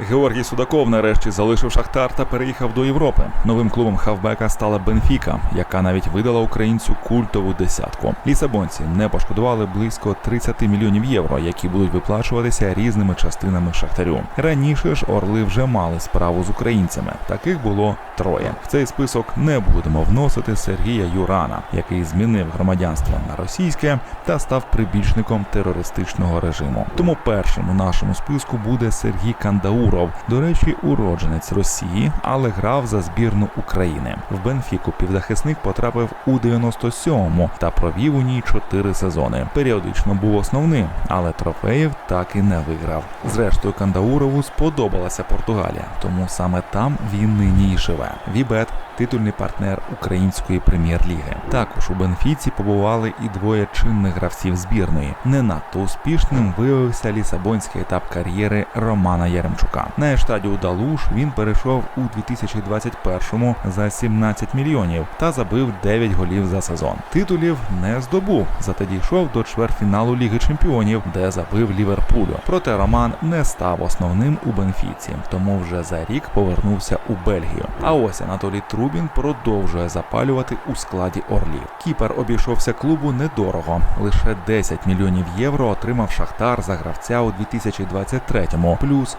Георгій Судаков нарешті залишив Шахтар та переїхав до Європи. Новим клубом хавбека стала Бенфіка, яка навіть видала українцю культову десятку. Лісабонці не пошкодували близько 30 мільйонів євро, які будуть виплачуватися різними частинами шахтарю. Раніше ж орли вже мали справу з українцями. Таких було троє. В цей список не будемо вносити Сергія Юрана, який змінив громадянство на російське та став прибічником терористичного режиму. Тому першим у нашому списку буде Сергій Кандауров. До речі, уродженець Росії, але грав за збірну України. В Бенфіку півзахисник потрапив у 97-му та провів у ній 4 сезони. Періодично був основним, але трофеїв так і не виграв. Зрештою, Кандаурову сподобалася Португалія, тому саме там він нині й живе. Вібет титульний партнер української прем'єр-ліги. Також у Бенфіці побували і двоє чинних гравців збірної. Не надто успішним виявився лісабонський етап кар'єри Романа Яремчука. На штадію Далуш він перейшов у 2021-му за 17 мільйонів та забив 9 голів за сезон. Титулів не здобув, зате дійшов до чвертьфіналу Ліги Чемпіонів, де забив Ліверпулю. Проте Роман не став основним у Бенфіці, тому вже за рік повернувся у Бельгію. А ось Анатолій Трубін продовжує запалювати у складі Орлів. Кіпер обійшовся клубу недорого. Лише 10 мільйонів євро отримав Шахтар за гравця у 2023-му, плюс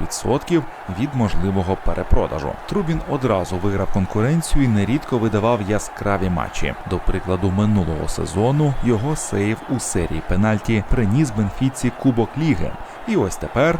40% від можливого перепродажу. Трубін одразу виграв конкуренцію і нерідко видавав яскраві матчі. До прикладу, минулого сезону його сейв у серії пенальті приніс Бенфіці Кубок Ліги. І ось тепер